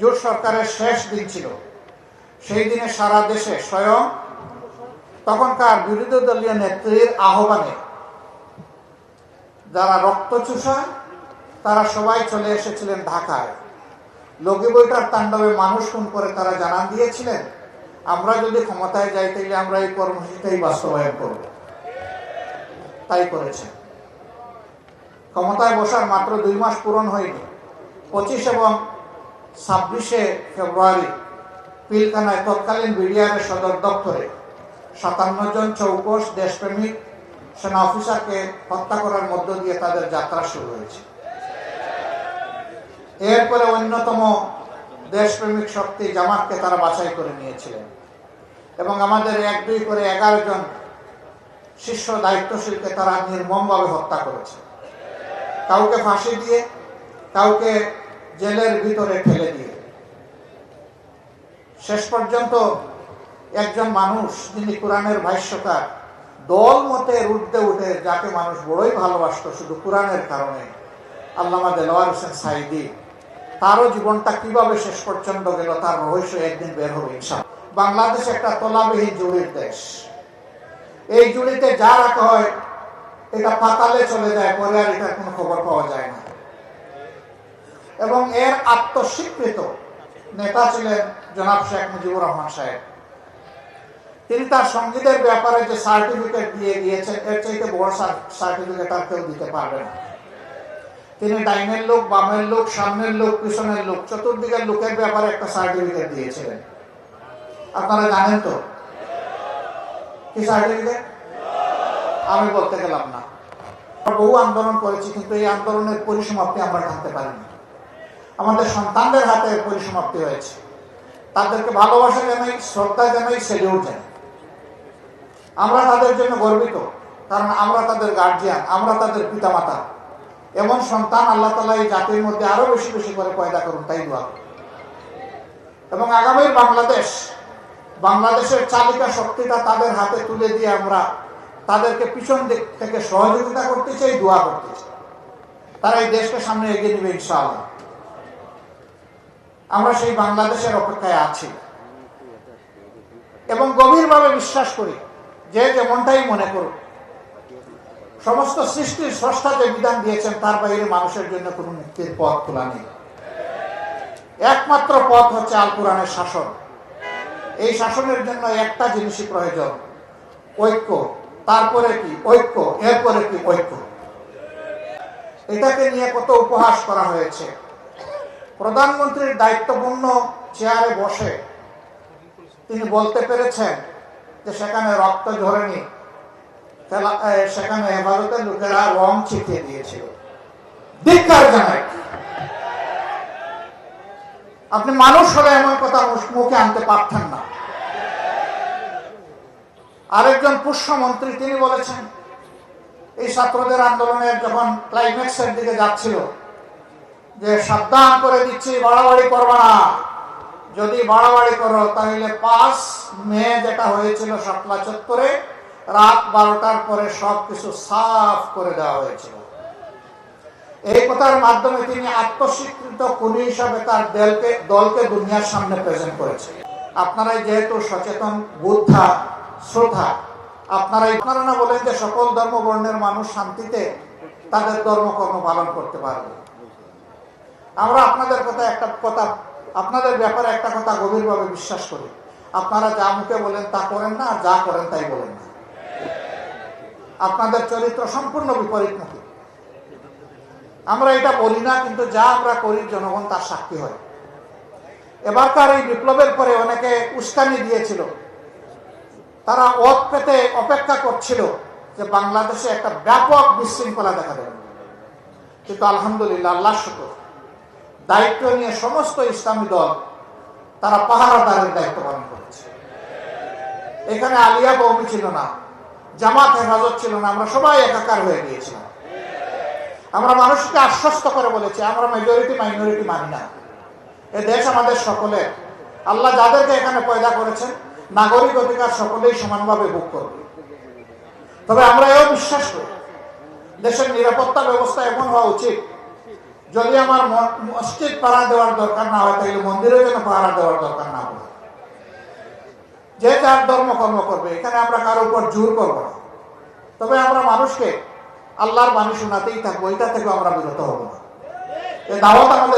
জোট সরকারের শেষ দিন ছিল। সেই দিনে সারা দেশে স্বয়ং তখনকার বিরোধী দলীয় নেত্রীর আহ্বানে যারা রক্ত রক্তচুষা তারা সবাই চলে এসেছিলেন ঢাকায়। লগি বইটার তাণ্ডবে মানুষ খুন করে তারা জানান দিয়েছিলেন, আমরা যদি ক্ষমতায় যাই তাহলে আমরা এই কর্মসূচিটাই বাস্তবায়ন করব। তাই করেছে ক্ষমতায় বসার মাত্র দুই মাস পূরণ হয়নি। পঁচিশ এবং ছাব্বিশে ফেব্রুয়ারি পিলখানায় তৎকালীন বিডিআরের সদর দপ্তরে সাতান্ন জন চৌকস দেশপ্রেমিক সেনা অফিসারকে হত্যা করার মধ্য দিয়ে তাদের যাত্রা শুরু হয়েছে। এরপরে অন্যতম দেশপ্রেমিক শক্তি জামাতকে তারা বাছাই করে নিয়েছিলেন এবং আমাদের এক দুই করে এগারো জন শীর্ষ দায়িত্বশীলকে তারা নির্মমভাবে হত্যা করেছে। কাউকে ফাঁসি দিয়ে, কাউকে জেলের ভিতরে ঠেলে দিয়ে। শেষ পর্যন্ত একজন মানুষ যিনি কোরআনের ভাষ্যকার, দল মতে উঠতে উঠে যাকে মানুষ বড়ই ভালোবাসত শুধু কোরআনের কারণে, আল্লামা দেলোয়ার হোসেন সাইদি তারও জীবনটা কীভাবে শেষ পর্যন্ত গেল তার রহস্য একদিন বের হবে ইনশাল বাংলাদেশ একটা তলাবিহীন জুড়ির দেশ। এই জুড়িতে যা রাখা হয়, এটা পাতালে চলে যায়, পরে আর এটার কোনো খবর পাওয়া যায় না। এবং এর আত্মস্বীকৃত নেতা ছিলেন জনাব শেখ মুজিবুর রহমান সাহেব। তিনি তার সঙ্গীতের ব্যাপারে যে সার্টিফিকেট দিয়ে গিয়েছেন এর চাইতে বড় সার্টিফিকেট আর কেউ দিতে পারবে না। তিনি ডাইনের লোক, বামের লোক, সামনের লোক, পিছনের লোক, চতুর্দিকের লোকের ব্যাপারে একটা সার্টিফিকেট দিয়েছিলেন। আপনারা জানেন তো? কি সার্টিফিকেট আমি বলতে গেলাম না। বহু আন্দোলন করেছি, কিন্তু এই আন্দোলনের পরিসমাপ্তি আমরা টানতে পারিনি। আমাদের সন্তানদের হাতে পরিসমাপ্তি হয়েছে। তাদেরকে ভালোবাসা জানাই, শ্রদ্ধা জানাই সেলিউট জানাই আমরা তাদের জন্য গর্বিত, কারণ আমরা তাদের গার্জিয়ান আমরা তাদের পিতামাতা। এমন সন্তান আল্লাহ তালা এই জাতির মধ্যে আরও বেশি বেশি করে পয়দা করুন, তাই দোয়া এবং আগামীর বাংলাদেশ, বাংলাদেশের চালিকা শক্তিটা তাদের হাতে তুলে দিয়ে আমরা তাদেরকে পিছন দিক থেকে সহযোগিতা করতে চাই, দোয়া করতে চাই। তারা এই দেশকে সামনে এগিয়ে নেবে, ইনশাআল্লাহ। আমরা সেই বাংলাদেশের অপেক্ষায় আছি। এবং গভীরভাবে বিশ্বাস করি, যে যেমনটাই মনে করুক, সমস্ত সৃষ্টির স্রষ্টা যে বিধান দিয়েছেন, তার বাইরে মানুষের জন্য কোনো মুক্তির পথ খোলা নেই। একমাত্র পথ হচ্ছে আল কোরআনের শাসন। এই শাসনের জন্য একটা জিনিসই প্রয়োজন, ঐক্য। তারপরে কি? ঐক্য, এরপরে কি ঐক্য? এটাকে নিয়ে কত উপহাস করা হয়েছে। প্রধানমন্ত্রীর দায়িত্বপূর্ণ চেয়ারে বসে তিনি বলতে পেরেছেন যে সেখানে রক্ত ঝরেনি। সেখানে হেফাজতের লোকেরা রং ছিটিয়ে দিয়েছিল। আপনি মানুষ হলে এমন কথা মুখ- আনতে পারতেন না। আরেকজন পুষ্যমন্ত্রী তিনি বলেছেন, এই ছাত্রদের আন্দোলনের যখন ক্লাইম্যাক্সের দিকে যাচ্ছিল যে সাবধান করে দিচ্ছি, বাড়াবাড়ি করবা না। যদি বাড়াবাড়ি করো, তাহলে পাঁচ মে যেটা হয়েছিল শাপলা চত্বরে, রাত বারোটার পরে সব কিছু সাফ করে দেওয়া হয়েছিল। এই কথার মাধ্যমে তিনি আত্মস্বীকৃত খুনি হিসাবে তার দলকে দলকে দুনিয়ার সামনে প্রেজেন্ট করেছে। আপনারাই যেহেতু সচেতন বুদ্ধা শ্রদ্ধা আপনারাই আপনারা না বলেন যে সকল ধর্ম বর্ণের মানুষ শান্তিতে তাদের ধর্মকর্ম পালন করতে পারবে। আমরা আপনাদের কথা একটা কথা, আপনাদের ব্যাপারে একটা কথা গভীরভাবে বিশ্বাস করি। আপনারা যা মুখে বলেন তা করেন না যা করেন তাই বলেন না। আপনাদের চরিত্র সম্পূর্ণ বিপরীতমুখী আমরা এটা বলি না, কিন্তু যা আমরা করি, জনগণ তার সাক্ষী হয়। এবারকার এই বিপ্লবের পরে অনেকে উস্কানি দিয়েছিল। তারা ওত পেতে অপেক্ষা করছিল যে বাংলাদেশে একটা ব্যাপক বিশৃঙ্খলা দেখা দেবে। কিন্তু আলহামদুলিল্লাহ আল্লাহ শুকর। দায়িত্ব নিয়ে সমস্ত ইসলামী দল তারা পাহারাদারের দায়িত্ব পালন করেছে। এখানে আলিয়া কৌমি ছিল না, জামাত হেফাজত ছিল না, আমরা সবাই একাকার হয়ে গিয়েছিলাম। আমরা মানুষকে আশ্বস্ত করে বলেছি, আমরা মেজরিটি মাইনরিটি মানি না। এ দেশ আমাদের সকলে, আল্লাহ যাদেরকে এখানে পয়দা করেছেন, নাগরিক অধিকার সকলেই সমানভাবে ভোগ করবে। তবে আমরা এও বিশ্বাস করি, দেশের নিরাপত্তা ব্যবস্থা এমন হওয়া উচিত যদি আমার মসজিদ পাহারা দেওয়ার দরকার না হয়, তাহলে মন্দিরের জন্য পাহারা দেওয়ার দরকার না হয়। যে যার ধর্ম কর্ম করবে, এখানে আমরা কারও উপর জোর করব না। তবে আমরা মানুষকে আল্লাহর বাণী শোনাতেই থাকব, এটা থেকে আমরা বিরত হব না। দাওয়াত আমাদের